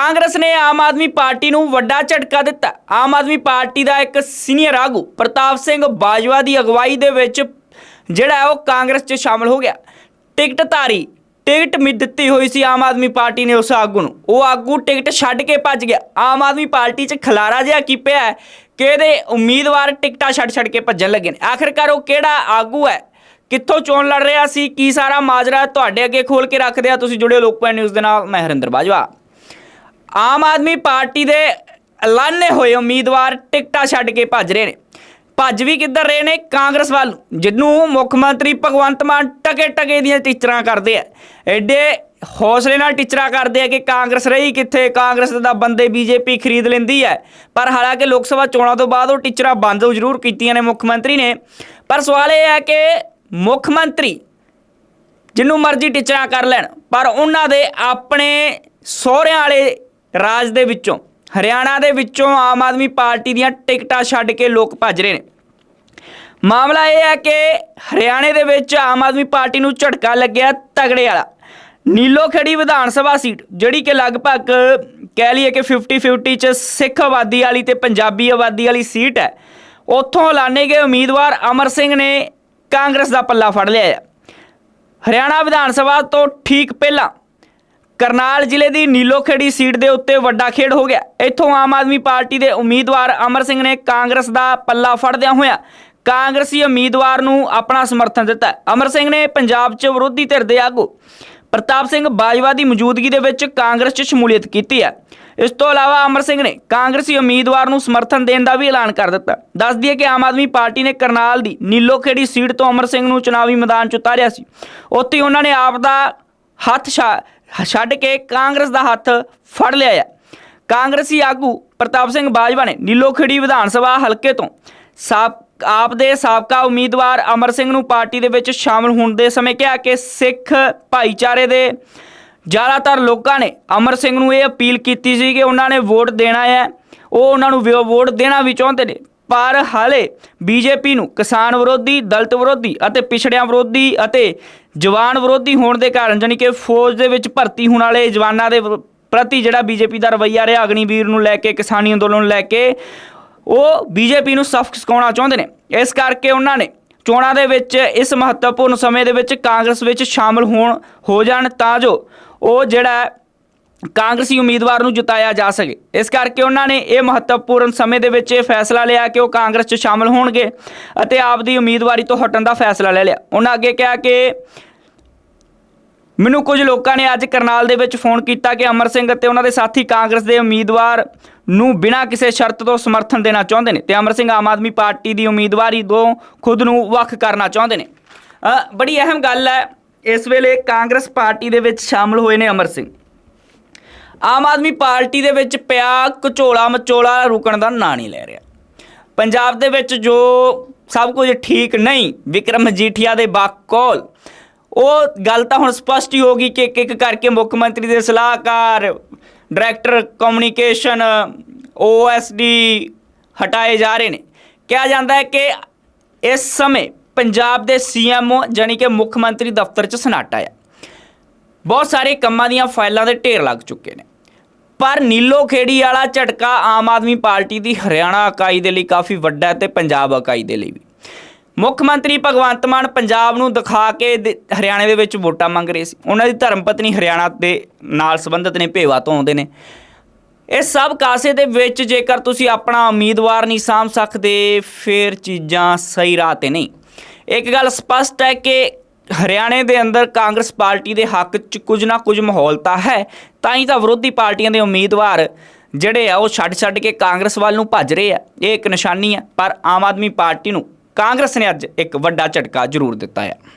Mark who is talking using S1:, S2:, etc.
S1: ਕਾਂਗਰਸ ਨੇ ਆਮ ਆਦਮੀ ਪਾਰਟੀ ਨੂੰ ਵੱਡਾ ਝਟਕਾ ਦਿੱਤਾ। ਆਮ ਆਦਮੀ ਪਾਰਟੀ ਦਾ ਇੱਕ ਸੀਨੀਅਰ ਆਗੂ ਪ੍ਰਤਾਪ ਸਿੰਘ ਬਾਜਵਾ ਦੀ ਅਗਵਾਈ ਦੇ ਵਿੱਚ ਜਿਹੜਾ ਉਹ ਕਾਂਗਰਸ 'ਚ ਸ਼ਾਮਲ ਹੋ ਗਿਆ। ਟਿਕਟ ਧਾਰੀ ਟਿਕਟ ਮਿ ਦਿੱਤੀ ਹੋਈ ਸੀ ਆਮ ਆਦਮੀ ਪਾਰਟੀ ਨੇ ਉਸ ਆਗੂ ਨੂੰ। ਉਹ ਆਗੂ ਟਿਕਟ ਛੱਡ ਕੇ ਭੱਜ ਗਿਆ। ਆਮ ਆਦਮੀ ਪਾਰਟੀ 'ਚ ਖਲਾਰਾ ਜਿਹਾ ਕੀ ਪਿਆ ਕਿ ਇਹਦੇ ਉਮੀਦਵਾਰ ਟਿਕਟਾਂ ਛੱਡ ਛੱਡ ਕੇ ਭੱਜਣ ਲੱਗੇ ਨੇ। ਆਖਿਰਕਾਰ ਉਹ ਕਿਹੜਾ ਆਗੂ ਹੈ? ਕਿੱਥੋਂ ਚੋਣ ਲੜ ਰਿਹਾ ਸੀ? ਕੀ ਸਾਰਾ ਮਾਜਰਾ ਤੁਹਾਡੇ ਅੱਗੇ ਖੋਲ ਕੇ ਰੱਖਦੇ ਆ? ਤੁਸੀਂ ਜੁੜੇ ਲੋਕਪਾਲ ਨਿਊਜ਼ ਦੇ ਨਾਲ। ਮੈਂ ਹਰਿੰਦਰ ਬਾਜਵਾ। ਆਮ ਆਦਮੀ ਪਾਰਟੀ ਦੇ ਐਲਾਨੇ ਹੋਏ ਉਮੀਦਵਾਰ ਟਿਕਟਾਂ ਛੱਡ ਕੇ ਭੱਜ ਰਹੇ ਨੇ। ਭੱਜ ਵੀ ਕਿੱਧਰ ਰਹੇ ਨੇ? ਕਾਂਗਰਸ ਵੱਲ। ਜਿਹਨੂੰ ਮੁੱਖ ਮੰਤਰੀ ਭਗਵੰਤ ਮਾਨ ਟਕੇ ਟਕੇ ਦੀਆਂ ਟੀਚਰਾਂ ਕਰਦੇ ਆ। ਐਡੇ ਹੌਸਲੇ ਨਾਲ ਟੀਚਰਾਂ ਕਰਦੇ ਆ ਕਿ ਕਾਂਗਰਸ ਰਹੀ ਕਿੱਥੇ? ਕਾਂਗਰਸ ਦਾ ਬੰਦੇ ਬੀਜੇਪੀ ਖਰੀਦ ਲੈਂਦੀ ਹੈ। ਪਰ ਹਾਲਾਂਕਿ ਲੋਕ ਸਭਾ ਚੋਣਾਂ ਤੋਂ ਬਾਅਦ ਉਹ ਟੀਚਰਾਂ ਬੰਦ ਜ਼ਰੂਰ ਕੀਤੀਆਂ ਨੇ ਮੁੱਖ ਮੰਤਰੀ ਨੇ। ਪਰ ਸਵਾਲ ਇਹ ਹੈ ਕਿ ਮੁੱਖ ਮੰਤਰੀ ਜਿਹਨੂੰ ਮਰਜ਼ੀ ਟੀਚਰਾਂ ਕਰ ਲੈਣ, ਪਰ ਉਹਨਾਂ ਦੇ ਆਪਣੇ ਸਹੁਰਿਆਂ ਵਾਲੇ ਰਾਜ ਦੇ ਵਿੱਚੋਂ, ਹਰਿਆਣਾ ਦੇ ਵਿੱਚੋਂ ਆਮ ਆਦਮੀ ਪਾਰਟੀ ਦੀਆਂ ਟਿਕਟਾਂ ਛੱਡ ਕੇ ਲੋਕ ਭੱਜ ਰਹੇ ਨੇ। ਮਾਮਲਾ ਇਹ ਹੈ ਕਿ ਹਰਿਆਣੇ ਦੇ ਵਿੱਚ ਆਮ ਆਦਮੀ ਪਾਰਟੀ ਨੂੰ ਝਟਕਾ ਲੱਗਿਆ ਤਗੜੇ ਵਾਲਾ। ਨੀਲੋ ਖੇੜੀ ਵਿਧਾਨ ਸਭਾ ਸੀਟ, ਜਿਹੜੀ ਕਿ ਲਗਭਗ ਕਹਿ ਲਈਏ ਕਿ 50-50 ਚ ਸਿੱਖ ਆਬਾਦੀ ਵਾਲੀ ਤੇ ਪੰਜਾਬੀ ਆਬਾਦੀ ਵਾਲੀ ਸੀਟ ਹੈ। ਉੱਥੋਂ ਐਲਾਨੇ ਗਏ ਉਮੀਦਵਾਰ ਅਮਰ ਸਿੰਘ ਨੇ ਕਾਂਗਰਸ ਦਾ ਪੱਲਾ ਫੜ ਲਿਆ ਹੈ। ਹਰਿਆਣਾ ਵਿਧਾਨ ਸਭਾ ਤੋਂ ਠੀਕ ਪਹਿਲਾਂ ਕਰਨਾਲ ਜ਼ਿਲ੍ਹੇ ਦੀ ਨੀਲੋਖੇੜੀ ਸੀਟ ਦੇ ਉੱਤੇ ਵੱਡਾ ਖੇਡ ਹੋ ਗਿਆ। ਇੱਥੋਂ ਆਮ ਆਦਮੀ ਪਾਰਟੀ ਦੇ ਉਮੀਦਵਾਰ ਅਮਰ ਸਿੰਘ ਨੇ ਕਾਂਗਰਸ ਦਾ ਪੱਲਾ ਫੜਦਿਆਂ ਹੋਇਆ ਕਾਂਗਰਸੀ ਉਮੀਦਵਾਰ ਨੂੰ ਆਪਣਾ ਸਮਰਥਨ ਦਿੱਤਾ। ਅਮਰ ਸਿੰਘ ਨੇ ਪੰਜਾਬ 'ਚ ਵਿਰੋਧੀ ਧਿਰ ਦੇ ਆਗੂ ਪ੍ਰਤਾਪ ਸਿੰਘ ਬਾਜਵਾ ਦੀ ਮੌਜੂਦਗੀ ਦੇ ਵਿੱਚ ਕਾਂਗਰਸ 'ਚ ਸ਼ਮੂਲੀਅਤ ਕੀਤੀ ਹੈ। ਇਸ ਤੋਂ ਇਲਾਵਾ ਅਮਰ ਸਿੰਘ ਨੇ ਕਾਂਗਰਸੀ ਉਮੀਦਵਾਰ ਨੂੰ ਸਮਰਥਨ ਦੇਣ ਦਾ ਵੀ ਐਲਾਨ ਕਰ ਦਿੱਤਾ। ਦੱਸ ਦਈਏ ਕਿ ਆਮ ਆਦਮੀ ਪਾਰਟੀ ਨੇ ਕਰਨਾਲ ਦੀ ਨੀਲੋਖੇੜੀ ਸੀਟ ਤੋਂ ਅਮਰ ਸਿੰਘ ਨੂੰ ਚੁਣਾਵੀ ਮੈਦਾਨ 'ਚ ਉਤਾਰਿਆ ਸੀ। ਉੱਥੇ ਉਹਨਾਂ ਨੇ ਆਪ ਦਾ ਹੱਥ ਛਾ- ਛੱਡ ਕੇ ਕਾਂਗਰਸ ਦਾ ਹੱਥ ਫੜ ਲਿਆ ਹੈ। ਕਾਂਗਰਸੀ ਆਗੂ ਪ੍ਰਤਾਪ ਸਿੰਘ ਬਾਜਵਾ ਨੇ ਨੀਲੋਖੇੜੀ ਵਿਧਾਨ ਸਭਾ ਹਲਕੇ ਤੋਂ ਸਾਬ ਆਪ ਦੇ ਸਾਬਕਾ ਉਮੀਦਵਾਰ ਅਮਰ ਸਿੰਘ ਨੂੰ ਪਾਰਟੀ ਦੇ ਵਿੱਚ ਸ਼ਾਮਲ ਹੋਣ ਦੇ ਸਮੇਂ ਕਿਹਾ ਕਿ ਸਿੱਖ ਭਾਈਚਾਰੇ ਦੇ ਜ਼ਿਆਦਾਤਰ ਲੋਕਾਂ ਨੇ ਅਮਰ ਸਿੰਘ ਨੂੰ ਇਹ ਅਪੀਲ ਕੀਤੀ ਸੀ ਕਿ ਉਹਨਾਂ ਨੇ ਵੋਟ ਦੇਣਾ ਹੈ। ਉਹ ਉਹਨਾਂ ਨੂੰ ਵੋਟ ਦੇਣਾ ਵੀ ਚਾਹੁੰਦੇ ਨੇ। ਪਰ ਹਾਲੇ ਬੀਜੇਪੀ ਨੂੰ ਕਿਸਾਨ ਵਿਰੋਧੀ, ਦਲਿਤ ਵਿਰੋਧੀ ਅਤੇ ਪਿਛੜਿਆਂ ਵਿਰੋਧੀ ਅਤੇ ਜਵਾਨ ਵਿਰੋਧੀ ਹੋਣ ਦੇ ਕਾਰਨ ਜਾਣੀ ਕਿ ਫੌਜ ਦੇ ਵਿੱਚ ਭਰਤੀ ਹੋਣ ਵਾਲੇ ਜਵਾਨਾਂ ਦੇ ਪ੍ਰਤੀ ਜਿਹੜਾ ਬੀਜੇਪੀ ਦਾ ਰਵੱਈਆ ਰਿਹਾ, ਅਗਨੀਵੀਰ ਨੂੰ ਲੈ ਕੇ, ਕਿਸਾਨੀ ਅੰਦੋਲਨ ਨੂੰ ਲੈ ਕੇ, ਉਹ ਬੀਜੇਪੀ ਨੂੰ ਸਫਕ ਸਿਕਾਉਣਾ ਚਾਹੁੰਦੇ ਨੇ। ਇਸ ਕਰਕੇ ਉਹਨਾਂ ਨੇ ਚੋਣਾਂ ਦੇ ਵਿੱਚ ਇਸ ਮਹੱਤਵਪੂਰਨ ਸਮੇਂ ਦੇ ਵਿੱਚ ਕਾਂਗਰਸ ਵਿੱਚ ਸ਼ਾਮਲ ਹੋਣ, ਹੋ ਜਾਣ ਤਾਂ ਜੋ ਉਹ ਜਿਹੜਾ ਕਾਂਗਰਸੀ ਉਮੀਦਵਾਰ ਨੂੰ ਜਿਤਾਇਆ ਜਾ ਸਕੇ। ਇਸ ਕਰਕੇ ਉਹਨਾਂ ਨੇ ਇਹ ਮਹੱਤਵਪੂਰਨ ਸਮੇਂ ਦੇ ਵਿੱਚ ਇਹ ਫੈਸਲਾ ਲਿਆ ਕਿ ਉਹ ਕਾਂਗਰਸ 'ਚ ਸ਼ਾਮਲ ਹੋਣਗੇ ਅਤੇ ਆਪ ਦੀ ਉਮੀਦਵਾਰੀ ਤੋਂ ਹਟਣ ਦਾ ਫੈਸਲਾ ਲੈ ਲਿਆ। ਉਹਨਾਂ ਅੱਗੇ ਕਿਹਾ ਕਿ ਮੈਨੂੰ ਕੁਝ ਲੋਕਾਂ ਨੇ ਅੱਜ ਕਰਨਾਲ ਦੇ ਵਿੱਚ ਫੋਨ ਕੀਤਾ ਕਿ ਅਮਰ ਸਿੰਘ ਅਤੇ ਉਹਨਾਂ ਦੇ ਸਾਥੀ ਕਾਂਗਰਸ ਦੇ ਉਮੀਦਵਾਰ ਨੂੰ ਬਿਨਾਂ ਕਿਸੇ ਸ਼ਰਤ ਤੋਂ ਸਮਰਥਨ ਦੇਣਾ ਚਾਹੁੰਦੇ ਨੇ ਤੇ ਅਮਰ ਸਿੰਘ ਆਮ ਆਦਮੀ ਪਾਰਟੀ ਦੀ ਉਮੀਦਵਾਰੀ ਤੋਂ ਖੁਦ ਨੂੰ ਵੱਖ ਕਰਨਾ ਚਾਹੁੰਦੇ ਨੇ। ਬੜੀ ਅਹਿਮ ਗੱਲ ਹੈ। ਇਸ ਵੇਲੇ ਕਾਂਗਰਸ ਪਾਰਟੀ ਦੇ ਵਿੱਚ ਸ਼ਾਮਲ ਹੋਏ ਨੇ ਅਮਰ ਸਿੰਘ। ਆਮ ਆਦਮੀ ਪਾਰਟੀ ਦੇ ਵਿੱਚ ਪਿਆ ਕਚੋਲਾ ਮਚੋਲਾ ਰੁਕਣ ਦਾ ਨਾਂ ਨਹੀਂ ਲੈ ਰਿਹਾ। ਪੰਜਾਬ ਦੇ ਵਿੱਚ ਜੋ ਸਭ ਕੁਝ ਠੀਕ ਨਹੀਂ, ਵਿਕਰਮ ਮਜੀਠੀਆ ਦੇ ਬਾਕੌਲ, ਉਹ ਗੱਲ ਤਾਂ ਹੁਣ ਸਪਸ਼ਟ ਹੀ ਹੋ ਗਈ ਕਿ ਇੱਕ ਇੱਕ ਕਰਕੇ ਮੁੱਖ ਮੰਤਰੀ ਦੇ ਸਲਾਹਕਾਰ, ਡਾਇਰੈਕਟਰ ਕਮਿਊਨੀਕੇਸ਼ਨ ਓਐਸਡੀ ਹਟਾਏ ਜਾ ਰਹੇ ਨੇ। ਕਿਹਾ ਜਾਂਦਾ ਹੈ ਕਿ ਇਸ ਸਮੇਂ ਪੰਜਾਬ ਦੇ ਸੀਐਮਓ ਜਾਨੀ ਕਿ ਮੁੱਖ ਮੰਤਰੀ ਦਫ਼ਤਰ 'ਚ ਸਨਾਟਾ ਆ। ਬਹੁਤ ਸਾਰੇ ਕੰਮਾਂ ਦੀਆਂ ਫਾਈਲਾਂ ਦੇ ਢੇਰ ਲੱਗ ਚੁੱਕੇ ਨੇ। ਪਰ ਨੀਲੋ ਖੇੜੀ ਵਾਲਾ ਝਟਕਾ ਆਮ ਆਦਮੀ ਪਾਰਟੀ ਦੀ ਹਰਿਆਣਾ ਇਕਾਈ ਦੇ ਲਈ ਕਾਫੀ ਵੱਡਾ ਹੈ ਤੇ ਪੰਜਾਬ ਇਕਾਈ ਦੇ ਲਈ ਵੀ। ਮੁੱਖ ਮੰਤਰੀ ਭਗਵੰਤ ਮਾਨ ਪੰਜਾਬ ਨੂੰ ਦਿਖਾ ਕੇ ਹਰਿਆਣੇ ਦੇ ਵਿੱਚ ਵੋਟਾਂ ਮੰਗ ਰਹੇ ਸੀ। ਉਹਨਾਂ ਦੀ ਧਰਮ ਪਤਨੀ ਹਰਿਆਣਾ ਦੇ ਨਾਲ ਸੰਬੰਧਿਤ ਨੇ, ਭੇਵਾ ਤੋਂ ਆਉਂਦੇ ਨੇ। ਇਹ ਸਭ ਕਾਸੇ ਦੇ ਵਿੱਚ ਜੇਕਰ ਤੁਸੀਂ ਆਪਣਾ ਉਮੀਦਵਾਰ ਨਹੀਂ ਸਾਂਭ ਸਕਦੇ, ਫਿਰ ਚੀਜ਼ਾਂ ਸਹੀ ਰਾਹ ਤੇ ਨਹੀਂ। ਇੱਕ ਗੱਲ ਸਪਸ਼ਟ ਹੈ ਕਿ ਹਰਿਆਣੇ ਦੇ ਅੰਦਰ ਕਾਂਗਰਸ ਪਾਰਟੀ ਦੇ ਹੱਕ 'ਚ ਕੁਝ ਨਾ ਕੁਝ ਮਾਹੌਲ ਤਾਂ ਹੈ ਤਾਂ ਹੀ ਤਾਂ ਵਿਰੋਧੀ ਪਾਰਟੀਆਂ ਦੇ ਉਮੀਦਵਾਰ ਜਿਹੜੇ ਆ, ਉਹ ਛੱਡ ਛੱਡ ਕੇ ਕਾਂਗਰਸ ਵੱਲ ਨੂੰ ਭੱਜ ਰਹੇ ਆ। ਇਹ ਇੱਕ ਨਿਸ਼ਾਨੀ ਹੈ ਪਰ ਆਮ ਆਦਮੀ ਪਾਰਟੀ ਨੂੰ ਕਾਂਗਰਸ ਨੇ ਅੱਜ ਇੱਕ ਵੱਡਾ ਝਟਕਾ ਜ਼ਰੂਰ ਦਿੱਤਾ ਹੈ